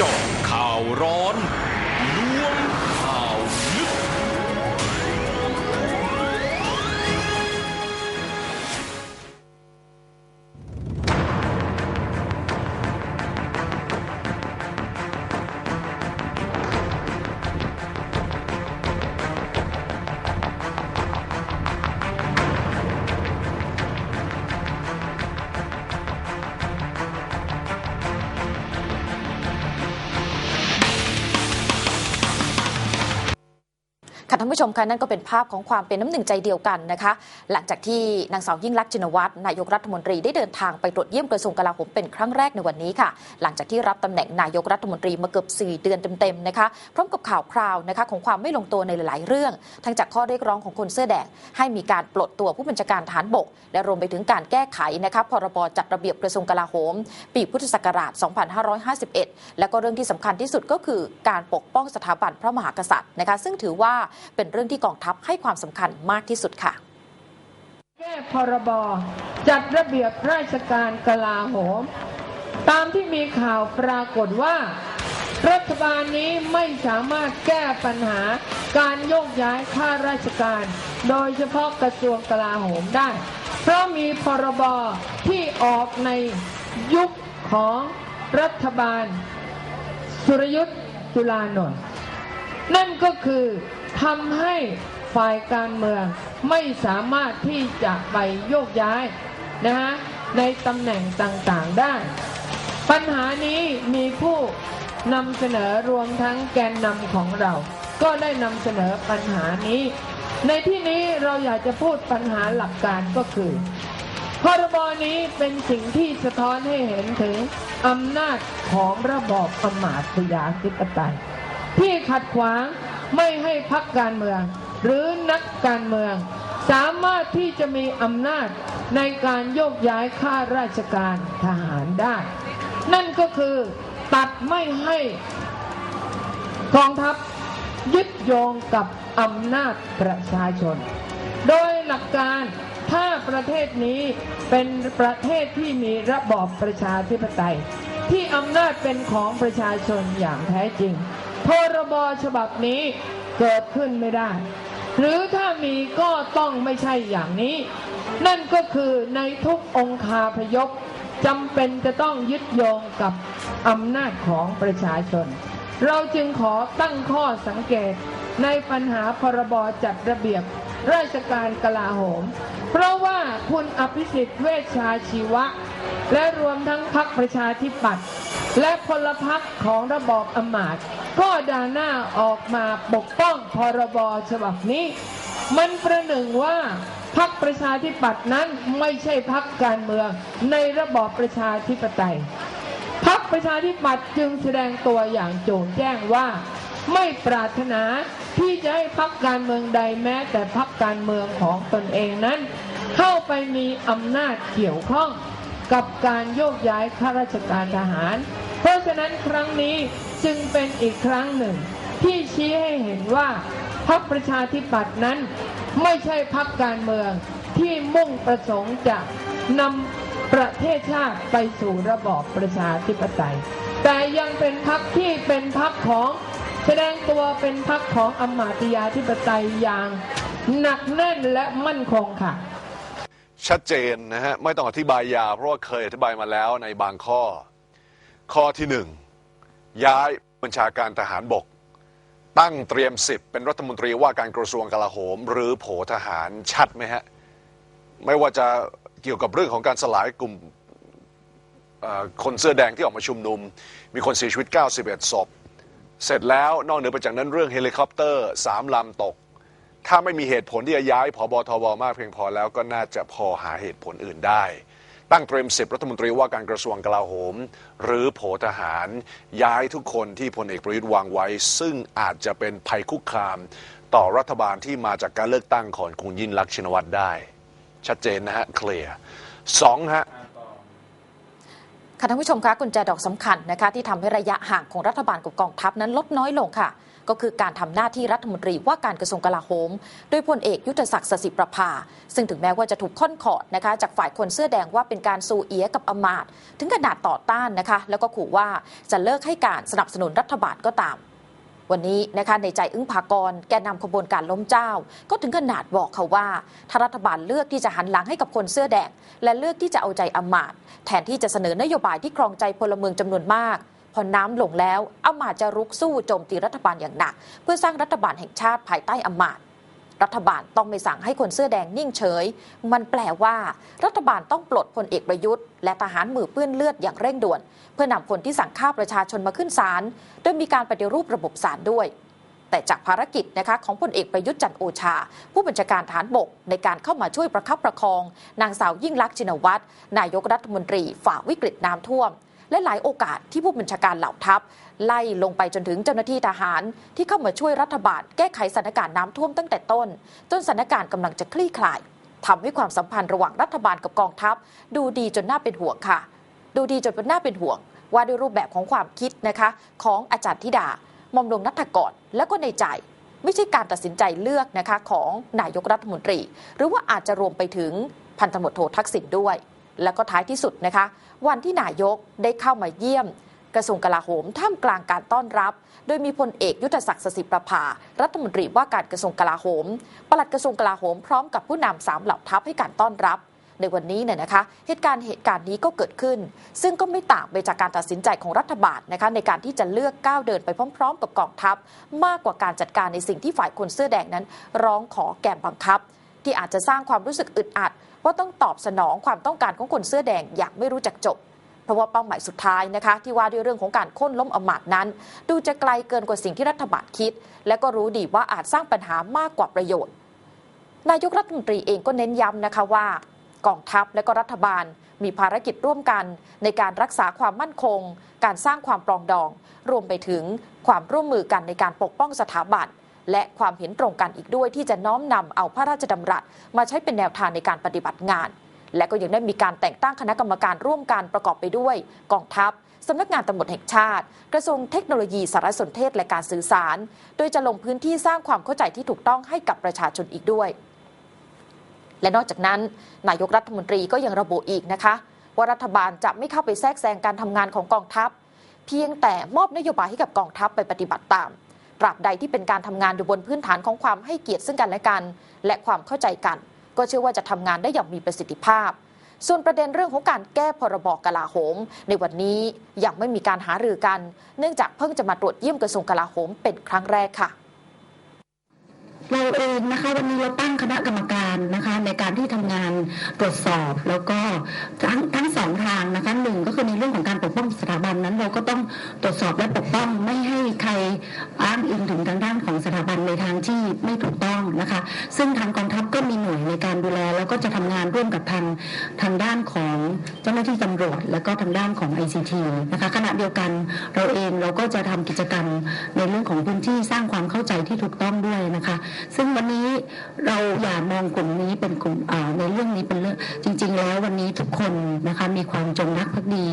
จาะข่าวร้อน ค่ะท่านผู้ชมคะนั่นก็เป็นภาพของความเป็นน้ำหนึ่งใจเดียวกันนะคะ หลังจากที่นางสาวยิ่งลักษณ์ชินวัตรนายกรัฐมนตรีได้เดินทางไปตรวจเยี่ยมกระทรวงกลาโหมเป็นครั้งแรกในวันนี้ค่ะ หลังจากที่รับตำแหน่งนายกรัฐมนตรีมาเกือบ4เดือนเต็มๆนะคะพร้อมกับข่าวคราวนะคะของความไม่ลงตัวในหลายๆเรื่อง ทั้งจากข้อเรียกร้องของคนเสื้อแดงให้มีการปลดตัวผู้บัญชาการฐานบก และรวมไปถึงการแก้ไขนะคะพรบจัดระเบียบกระทรวงกลาโหม ปีพุทธศักราช 2551 และก็เรื่องที่สำคัญที่สุดก็คือการปกป้องสถาบันพระมหากษัตริย์นะคะซึ่งถือว่าเป็นเรื่องที่กองทัพให้ความสำคัญมากที่สุดค่ะแก้พรบจัดระเบียบราชการกลาโหม ตามที่มีข่าวปรากฏว่า รัฐบาลนี้ไม่สามารถแก้ปัญหาการโยกย้ายข้าราชการ โดยเฉพาะกระทรวงกลาโหมได้ เพราะมีพรบที่ออกในยุคของรัฐบาล สุรยุทธ์จุลานนท์นั่นก็คือ ทำให้ฝ่ายการเมืองไม่สามารถที่จะไปโยกย้ายนะฮะในตำแหน่งต่างๆได้ ปัญหานี้มีผู้นำเสนอรวมทั้งแกนนำของเรา ก็ได้นำเสนอปัญหานี้ ในที่นี้เราอยากจะพูดปัญหาหลักการก็คือพรบนี้เป็นสิ่งที่สะท้อนให้เห็นถึงอำนาจของระบอบอำมาตยาธิปไตยที่ขัดขวาง ไม่ให้พักการเมือง หรือนักการเมือง สามารถที่จะมีอำนาจในการโยกย้ายข้าราชการทหารได้ นั่นก็คือตัดไม่ให้กองทัพยึดโยงกับอำนาจประชาชน โดยหลักการถ้าประเทศนี้เป็นประเทศที่มีระบอบประชาธิปไตย ที่อำนาจเป็นของประชาชนอย่างแท้จริง พรบฉบับนี้เกิดขึ้นไม่ได้ หรือถ้ามีก็ต้องไม่ใช่อย่างนี้ นั่นก็คือในทุกองคาพยพจำเป็นจะต้องยึดโยงกับอำนาจของประชาชน เราจึงขอตั้งข้อสังเกตในปัญหาพรบจัดระเบียบ ราชการกลาโหม เพราะว่าคุณอภิสิทธิ์เวชชาชีวะ และรวมทั้งพักประชาธิปัตย์และพลพักของระบอบอมาตย์ก็ด่าหน้าออกมาปกป้องพรบฉบับนี้ มันประหนึ่งว่าพักประชาธิปัตย์นั้นไม่ใช่พักการเมืองในระบอบประชาธิปไตยพักประชาธิปัตย์จึงแสดงตัวอย่างโจ่งแจ้งว่า ไม่ปรารถนาที่จะให้พักการเมืองใดแม้แต่พักการเมืองของตนเองนั้น เข้าไปมีอำนาจเกี่ยวข้องกับการโยกย้ายข้าราชการทหาร เพราะฉะนั้นครั้งนี้จึงเป็นอีกครั้งหนึ่ง ที่ชี้ให้เห็นว่าพรรคประชาธิปัตย์นั้น ไม่ใช่พรรคการเมืองที่มุ่งประสงค์จะนำประเทศชาติไปสู่ระบอบประชาธิปไตย แต่ยังเป็นพรรคที่เป็นพรรคของ แสดงตัวเป็นพรรคของอำมาตยาธิปไตยอย่างหนักแน่นและมั่นคงค่ะ ชัดเจนนะฮะไม่ต้องอธิบายยาวเพราะว่าเคยอธิบายมาแล้วในบางข้อ ข้อที่หนึ่งย้ายบัญชาการทหารบก ตั้งเตรียมสิบเป็นรัฐมนตรีว่าการกระทรวงกลาโหม หรือโผทหารชัดไหมฮะไม่ว่าจะเกี่ยวกับเรื่องของการสลายกลุ่มคนเสื้อแดงที่ออกมาชุมนุม มีคนเสียชีวิต 91ศพ เสร็จแล้วนอกเหนือไปจากนั้นเรื่องเฮลิคอปเตอร์สามลำตก ถ้าไม่มีเหตุผลที่จะย้ายผบทบมากเพียงพอแล้วก็น่าจะพอหาเหตุผลอื่นได้ ตั้งเตรียมสิบรัฐมนตรีว่าการกระทรวงกลาโหม หรือโผทหาร ย้ายทุกคนที่พลเอกประยุทธ์วางไว้ ซึ่งอาจจะเป็นภัยคุกคาม ต่อรัฐบาลที่มาจากการเลือกตั้งของคุณยิ่งลักษณ์ชินวัตรได้ ชัดเจนนะฮะเคลียร์สองฮะ ค่ะท่านผู้ชมคะกุญแจดอกสำคัญนะคะที่ทำให้ระยะห่างของรัฐบาลกับกองทัพนั้นลดน้อยลงค่ะ ก็คือการทำหน้าที่รัฐมนตรีว่าการกระทรวงกลาโหม โดยพลเอกยุทธศักดิ์สสิประภา ซึ่งถึงแม้ว่าจะถูกค่อนขอดนะคะ จากฝ่ายคนเสื้อแดงว่าเป็นการซูเอียกับอมาต ถึงขนาดต่อต้านนะคะ แล้วก็ขู่ว่าจะเลิกให้การสนับสนุนรัฐบาลก็ตาม วันนี้นะคะในใจอึ้งภากรแกนนำขบวนการล้มเจ้า ก็ถึงขนาดบอกเขาว่าถ้ารัฐบาลเลือกที่จะหันหลังให้กับคนเสื้อแดง และเลือกที่จะเอาใจอมาตย์แทนที่จะเสนอนโยบายที่ครองใจพลเมืองจำนวนมากพอน้ำลงแล้วอมาตย์จะรุกสู้โจมตีรัฐบาลอย่างหนัก เพื่อสร้างรัฐบาลแห่งชาติภายใต้อมาตย์ รัฐบาลต้องไม่สั่งให้คนเสื้อแดงนิ่งเฉย มันแปลว่า รัฐบาลต้องปลดพลเอกประยุทธ์และทหารมือเปื้อนเลือดอย่างเร่งด่วน เพื่อนำคนที่สั่งฆ่าประชาชนมาขึ้นศาลโดยมีการปฏิรูประบบศาลด้วย แต่จากภารกิจนะคะของพลเอกประยุทธ์จันโอชา ผู้บัญชาการฐานบก ในการเข้ามาช่วยประคับประคอง นางสาวยิ่งลักษณ์ชินวัตรนายกรัฐมนตรีฝ่าวิกฤตน้ำท่วม และหลายโอกาสที่ผู้บัญชาการเหล่าทัพ ไล่ลงไปจนถึงเจ้าหน้าที่ทหาร ที่เข้ามาช่วยรัฐบาลแก้ไขสถานการณ์น้ำท่วมตั้งแต่ต้น จนสถานการณ์กำลังจะคลี่คลายทำให้ความสัมพันธ์ระหว่างรัฐบาลกับกองทัพ ดูดีจนน่าเป็นห่วงค่ะ ดูดีจนเป็นน่าเป็นห่วง ว่าด้วยรูปแบบของความคิดนะคะของอาจารย์ธิดาหมอมหลวงนัฐกรและก็ในใจไม่ใช่การตัดสินใจเลือกนะคะของนายกรัฐมนตรี หรือว่าอาจจะรวมไปถึงพันตำรวจโททักษิณด้วย แล้วก็ท้ายที่สุดนะคะ วันที่นายกได้เข้ามาเยี่ยม กระทรวงกลาโหมท่ามกลางการต้อนรับ โดยมีพลเอกยุทธศักดิ์สสิประภา รัฐมนตรีว่าการกระทรวงกลาโหม ปลัดกระทรวงกลาโหมพร้อมกับผู้นำสามเหล่าทัพให้การต้อนรับในวันนี้เนี่ยนะคะเหตุการณ์เหตุการณ์นี้ก็เกิดขึ้น ซึ่งก็ไม่ต่างไปจากการตัดสินใจของรัฐบาลนะคะในการที่จะเลือกก้าวเดินไปพร้อม ๆ กับกองทัพ มากกว่าการจัดการในสิ่งที่ฝ่ายคนเสื้อแดงนั้น ร้องขอแก่บังคับ ที่อาจจะสร้างความรู้สึกอึดอัด ว่าต้องตอบสนองความต้องการของคนเสื้อแดงอย่างไม่รู้จักจบ เพราะว่าเป้าหมายสุดท้ายนะคะ ที่ว่าด้วยเรื่องของการค่นล้มอำมาตย์นั้น ดูจะไกลเกินกว่าสิ่งที่รัฐบาลคิด และก็รู้ดีว่าอาจสร้างปัญหามากกว่าประโยชน์ นายกรัฐมนตรีเองก็เน้นย้ำนะคะว่ากองทัพและก็รัฐบาลมีภารกิจร่วมกัน ในการรักษาความมั่นคง การสร้างความปรองดอง รวมไปถึงความร่วมมือกันในการปกป้องสถาบัน และความเห็นตรงกันอีกด้วยที่จะน้อมนำเอาพระราชดำรัส มาใช้เป็นแนวทางในการปฏิบัติงาน และก็ยังได้มีการแต่งตั้งคณะกรรมการร่วมกันประกอบไปด้วย กองทัพสำนักงานตำรวจแห่งชาติ กระทรวงเทคโนโลยีสารสนเทศและการสื่อสาร โดยจะลงพื้นที่สร้างความเข้าใจที่ถูกต้องให้กับประชาชนอีกด้วย และนอกจากนั้น นายกรัฐมนตรีก็ยังระบุอีกนะคะ ว่ารัฐบาลจะไม่เข้าไปแทรกแซงการทำงานของกองทัพ เพียงแต่มอบนโยบายให้กับกองทัพไปปฏิบัติตาม ตราบใดที่เป็นการทำงานอยู่บนพื้นฐานของความให้เกียรติซึ่งกันและกัน และความเข้าใจกัน ก็เชื่อว่าจะทำงานได้อย่างมีประสิทธิภาพ ส่วนประเด็นเรื่องของการแก้พรบกลาโหม ในวันนี้ยังไม่มีการหารือกัน เนื่องจากเพิ่งจะมาตรวจเยี่ยมกระทรวงกลาโหมเป็นครั้งแรกค่ะ เราเองนะคะวันนี้เราตั้งคณะกรรมการนะคะในการที่ทำงานตรวจสอบแล้วก็ทั้งทั้งสองทางนะคะหนึ่งก็คือในเรื่องของการปกป้องสถาบันนั้น เราก็ต้องตรวจสอบและปกป้องไม่ให้ใครอ้างอิงถึงทางด้านของสถาบันในทางที่ไม่ถูกต้องนะคะ ซึ่งทางกองทัพก็มีหน่วยในการดูแล แล้วก็จะทำงานร่วมกับทางทางด้านของเจ้าหน้าที่ตำรวจ แล้วก็ทางด้านของ ICT นะคะขณะเดียวกันเราเองเราก็จะทำกิจกรรมในเรื่องของพื้นที่สร้างความเข้าใจที่ถูกต้องด้วยนะคะซึ่งวันนี้เราอย่ามองกลุ่มนี้เป็นกลุ่มในเรื่องนี้เป็นเรื่องจริง ๆ แล้ววันนี้ทุกคนนะคะมีความจงรักภักดี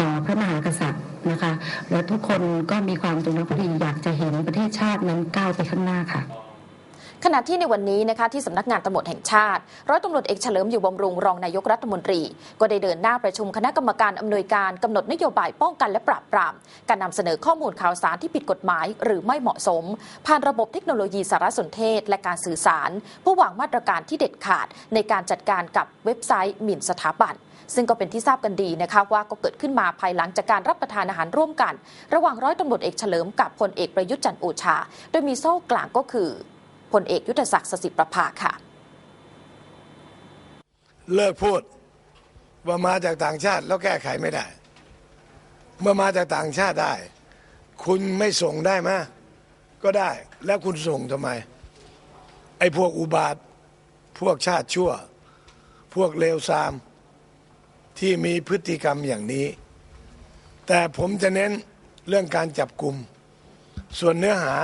ต่อพระมหากษัตริย์นะคะ และทุกคนก็มีความจงรักภักดีอยากจะเห็นประเทศชาตินั้นก้าวไปข้างหน้าค่ะ ขณะที่ในวันนี้นะคะที่สำนักงานตำรวจแห่งชาติ ร้อยตำรวจเอกเฉลิมอยู่บำรุงรองนายกรัฐมนตรี ก็ได้เดินหน้าประชุมคณะกรรมการอำนวยการกำหนดนโยบายป้องกันและปราบปราม การนำเสนอข้อมูลข่าวสารที่ผิดกฎหมาย หรือไม่เหมาะสม ผ่านระบบเทคโนโลยีสารสนเทศ และการสื่อสารเพื่อวางมาตรการที่เด็ดขาด ในการจัดการกับเว็บไซต์หมิ่นสถาบันซึ่งก็เป็นที่ทราบกันดีนะคะว่าก็เกิดขึ้นมาภายหลังจากการรับประทานอาหารร่วมกัน ระหว่างร้อยตำรวจเอกเฉลิมกับพลเอกประยุทธ์จันทร์โอชา โดยมีโซ่กลางก็คือ พลเอกยุทธศักดิ์สสิประภาค่ะ เลิกพูดว่ามาจากต่างชาติแล้วแก้ไขไม่ได้ เมื่อมาจากต่างชาติได้ คุณไม่ส่งได้ไหมก็ได้แล้วคุณส่งทำไม ไอ้พวกอุบาท พวกชาติชั่ว พวกเลวทราม ที่มีพฤติกรรมอย่างนี้ แต่ผมจะเน้นเรื่องการจับกลุ่ม ส่วนเนื้อหา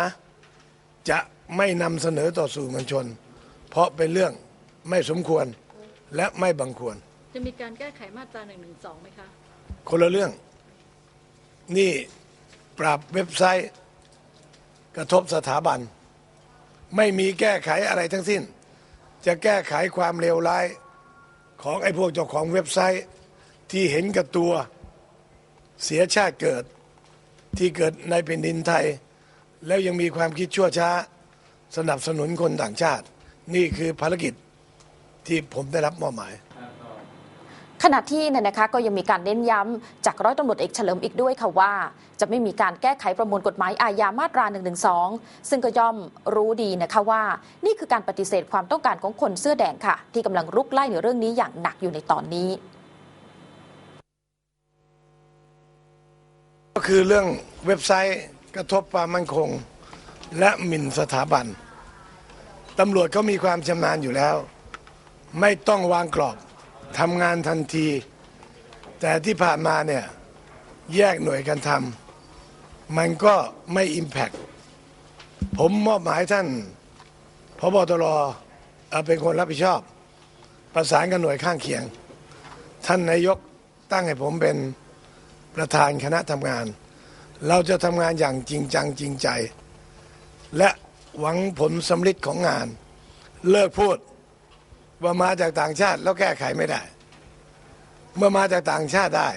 จะ ไม่นำเสนอต่อสื่อมวลชน เพราะเป็นเรื่องไม่สมควรและไม่บังควร จะมีการแก้ไขมาตรา1นึไหมคะ คนละเรื่อง นี่ปราบเว็บไซต์กระทบสถาบัน ไม่มีแก้ไขอะไรทั้งสิ้น จะแก้ไขความเลวร้ายของไอ้พวกเจ้าของเว็บไซต์ที่เห็นกับตัวเสียชาติเกิดที่เกิดในแผ่นดินไทย แล้วยังมีความคิดชั่วช้า สนับสนุนคนต่างชาติ นี่คือภารกิจที่ผมได้รับมอบหมายขณะที่เนี่ยนะคะก็ยังมีการเน้นย้ำจากร้อยตำรวจเอกเฉลิมอีกด้วยค่ะว่า จะไม่มีการแก้ไขประมวลกฎหมายอาญามาตรา1นึซึ่งก็ย่อมรู้ดีนะคะว่า นี่คือการปฏิเสธความต้องการของคนเสื้อแดงค่ะ ที่กำลังรุกไล่ในเรื่องนี้อย่างหนักอยู่ในตอนนี้ ก็คือเรื่องเว็บไซต์กระทบความมั่นคง และหมิ่นสถาบันตำรวจเขามีความชำนาญอยู่แล้ว ไม่ต้องวางกรอบทำงานทันที แต่ที่ผ่านมาเนี่ยแยกหน่วยกันทำมันก็ไม่อิมแพกผมมอบหมายท่านพบตรเอ่อเป็นคนรับผิดชอบ ประสานกับหน่วยข้างเคียง ท่านนายกตั้งให้ผมเป็นประธานคณะทำงาน เราจะทำงานอย่างจริงจังจริงใจ และหวังผลสำลิดของงาน เลิกพูดว่ามาจากต่างชาติแล้วแก้ไขไม่ได้ เมื่อมาจากต่างชาติได้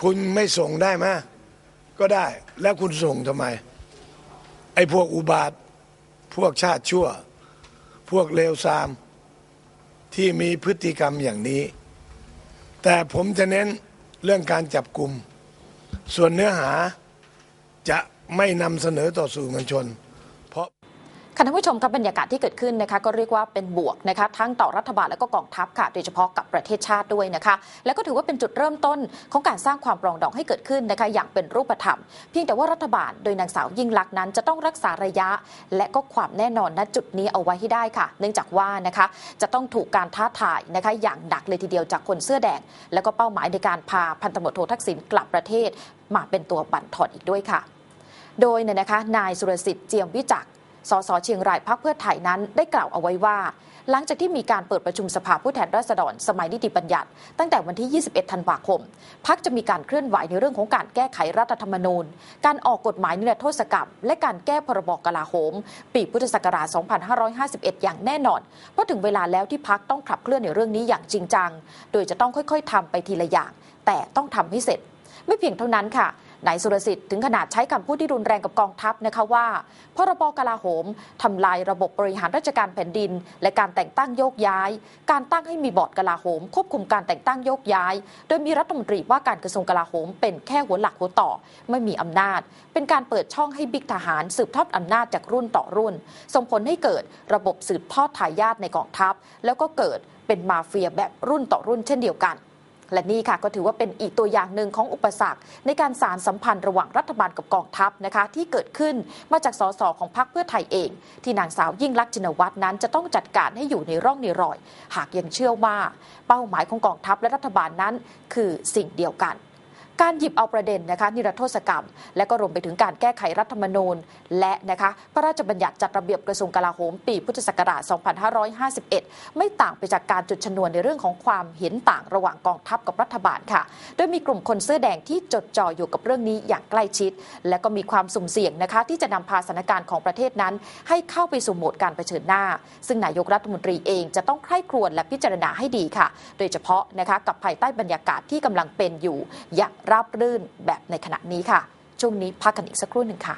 คุณไม่ส่งได้ไหมก็ได้แล้วคุณส่งทำไม ไอ้พวกอุบาท พวกชาติชั่ว พวกเลวทราม ที่มีพฤติกรรมอย่างนี้ แต่ผมจะเน้นเรื่องการจับกลุ่ม ส่วนเนื้อหาจะไม่นำเสนอต่อสื่อมวลชน ค่ะท่านผู้ชมครับบรรยากาศที่เกิดขึ้นนะคะก็เรียกว่าเป็นบวกนะคะทั้งต่อรัฐบาลและก็กองทัพค่ะโดยเฉพาะกับประเทศชาติด้วยนะคะแล้วก็ถือว่าเป็นจุดเริ่มต้นของการสร้างความปรองดองให้เกิดขึ้นนะคะอย่างเป็นรูปธรรม เพียงแต่ว่ารัฐบาลโดยนางสาวยิ่งลักษณ์นั้น จะต้องรักษาระยะ และก็ความแน่นอนณจุดนี้เอาไว้ให้ได้ค่ะ เนื่องจากว่านะคะจะต้องถูกการท้าทายนะคะอย่างหนักเลยทีเดียวจากคนเสื้อแดง แล้วก็เป้าหมายในการพาพันตำรวจโททักษิณกลับประเทศ มาเป็นตัวบั่นทอนอีกด้วยค่ะ โดยเนี่ยนะคะนายสุรสิทธิ์เจียมวิจักร สสเชียงรายพักเพื่อไทยนั้นได้กล่าวเอาไว้ว่า หลังจากที่มีการเปิดประชุมสภาผู้แทนราษฎร สมัยนิติบัญญัติ ตั้งแต่วันที่ 21 ธันวาคม พักจะมีการเคลื่อนไหวในเรื่องของการแก้ไขรัฐธรรมนูญ การออกกฎหมายนิรโทษกรรม และการแก้พรบกลาโหม ปีพุทธศักราช 2551 อย่างแน่นอน เพราะถึงเวลาแล้วที่พักต้องขับเคลื่อนในเรื่องนี้อย่างจริงจัง โดยจะต้องค่อยๆทำไปทีละอย่าง แต่ต้องทำให้เสร็จ ไม่เพียงเท่านั้นค่ะนายสุรสิทธิ์ถึงขนาดใช้คำพูดที่รุนแรงกับกองทัพนะคะว่าพรบกลาโหมทำลายระบบบริหารราชการแผ่นดิน และการแต่งตั้งโยกย้าย การตั้งให้มีบอร์ดกลาโหม ควบคุมการแต่งตั้งโยกย้าย โดยมีรัฐมนตรีว่าการกระทรวงกลาโหม เป็นแค่หัวหลักหัวต่อ ไม่มีอำนาจ เป็นการเปิดช่องให้บิ๊กทหาร สืบทอดอำนาจจากรุ่นต่อรุ่น ส่งผลให้เกิดระบบสืบทอดทายาทในกองทัพ แล้วก็เกิดเป็นมาเฟียแบบรุ่นต่อรุ่นเช่นเดียวกัน และนี่ค่ะก็ถือว่าเป็นอีกตัวอย่างหนึ่งของอุปสรรค ในการสารสัมพันธ์ระหว่างรัฐบาลกับกองทัพนะคะที่เกิดขึ้นมาจากสสของพรรคเพื่อไทยเอง ที่นางสาวยิ่งลักษณ์ชินวัตรนั้น จะต้องจัดการให้อยู่ในร่องในรอย หากยังเชื่อว่า เป้าหมายของกองทัพและรัฐบาลนั้น คือสิ่งเดียวกัน การหยิบเอาประเด็นนะคะนิรโทษกรรม และก็รวมไปถึงการแก้ไขรัฐธรรมนูญ และนะคะพระราชบัญญัติจัดระเบียบกระทรวงกลาโหมปีพุทธศักราช 2551 ไม่ต่างไปจากการจุดชนวนในเรื่องของความเห็นต่างระหว่างกองทัพกับรัฐบาลค่ะ โดยมีกลุ่มคนเสื้อแดงที่จดจ่ออยู่กับเรื่องนี้อย่างใกล้ชิด และก็มีความสุ่มเสี่ยงนะคะที่จะนำพาสถานการณ์ของประเทศนั้น ให้เข้าไปสู่โหมดการเผชิญหน้า ซึ่งนายกรัฐมนตรีเองจะต้องใคร่ครวญและพิจารณาให้ดีค่ะ โดยเฉพาะนะคะกับภายใต้บรรยากาศที่กำลังเป็นอยู่อย่างราบรื่นแบบในขณะนี้ค่ะ ช่วงนี้พักกันอีกสักครู่หนึ่งค่ะ